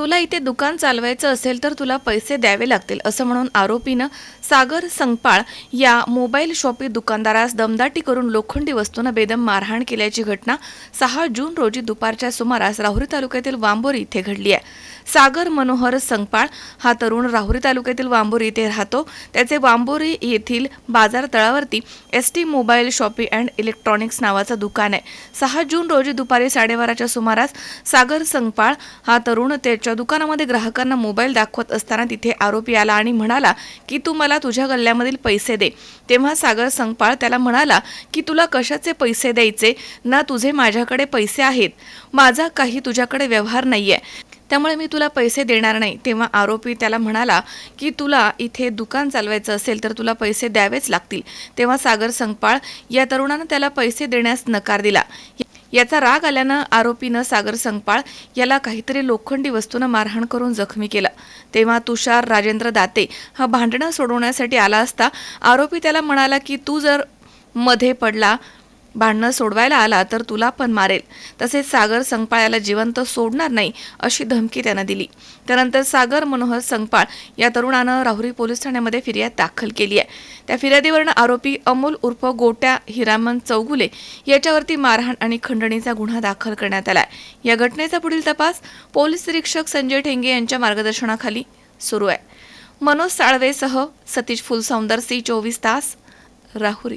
तुला इथे दुकान चालवायचं असेल तर तुला पैसे द्यावे लागतील असं म्हणून आरोपीनं सागर संगपाळ या मोबाईल शॉपी दुकानदारास दमदाटी करून लोखंडी वस्तूनं बेदम मारहाण केल्याची घटना सहा जून रोजी दुपारच्या सुमारास राहुरी तालुक्यातील वांबोरी इथे घडली आहे. सागर मनोहर संगपाळ हा तरुण राहुरी तालुक्यातील वांबोरी इथे राहतो. त्याचे वांबोरी येथील बाजार तळावरती S T mobile shoppe and electronics नावाचं दुकान आहे. सहा जून रोजी दुपारी साडेबाराच्या सुमारास सागर संगपाळ हा तरुण त्याच्या दुकानामध्ये ग्राहकांना मोबाईल दाखवत असताना तिथे आरोपी आला आणि म्हणाला की तू मला तुझ्या गल्ल्यामधील पैसे दे. तेव्हा सागर संगपाळ त्याला म्हणाला की तुला कशाचे पैसे द्यायचे? ना तुझे माझ्याकडे पैसे आहेत. माझा काही तुझ्याकडे व्यवहार नाहीये. त्यामुळे मी तुला पैसे देणार नाही. तेव्हा आरोपी त्याला म्हणाला की तुला इथे दुकान चालवायचं असेल तर तुला पैसे द्यावेच लागतील. तेव्हा सागर संगपाळ या तरुणानं त्याला पैसे देण्यास नकार दिला. याचा राग आल्यानं आरोपीनं सागर संगपाळ याला काहीतरी लोखंडी वस्तूनं मारहाण करून जखमी केलं. तेव्हा तुषार राजेंद्र दाते हा भांडणं सोडवण्यासाठी आला असता आरोपी त्याला म्हणाला की तू जर मध्ये पडला भांडणं सोडवायला आला तर तुला पण मारेल. तसेच सागर संगपाळ्याला जिवंत सोडणार नाही अशी धमकी त्यानं दिली. त्यानंतर सागर मनोहर संगपाळ या तरुणानं राहुरी पोलीस ठाण्यामध्ये फिर्याद दाखल केली आहे. त्या फिर्यादीवरनं आरोपी अमोल उर्फ गोट्या हिरामन चौगुले याच्यावरती मारहाण आणि खंडणीचा गुन्हा दाखल करण्यात आला आहे या घटनेचा पुढील तपास पोलीस निरीक्षक संजय ठेंगे यांच्या मार्गदर्शनाखाली सुरू आहे. मनोज साळवेसह सतीश फुलसौंदर सी चोवीस तास राहुरी.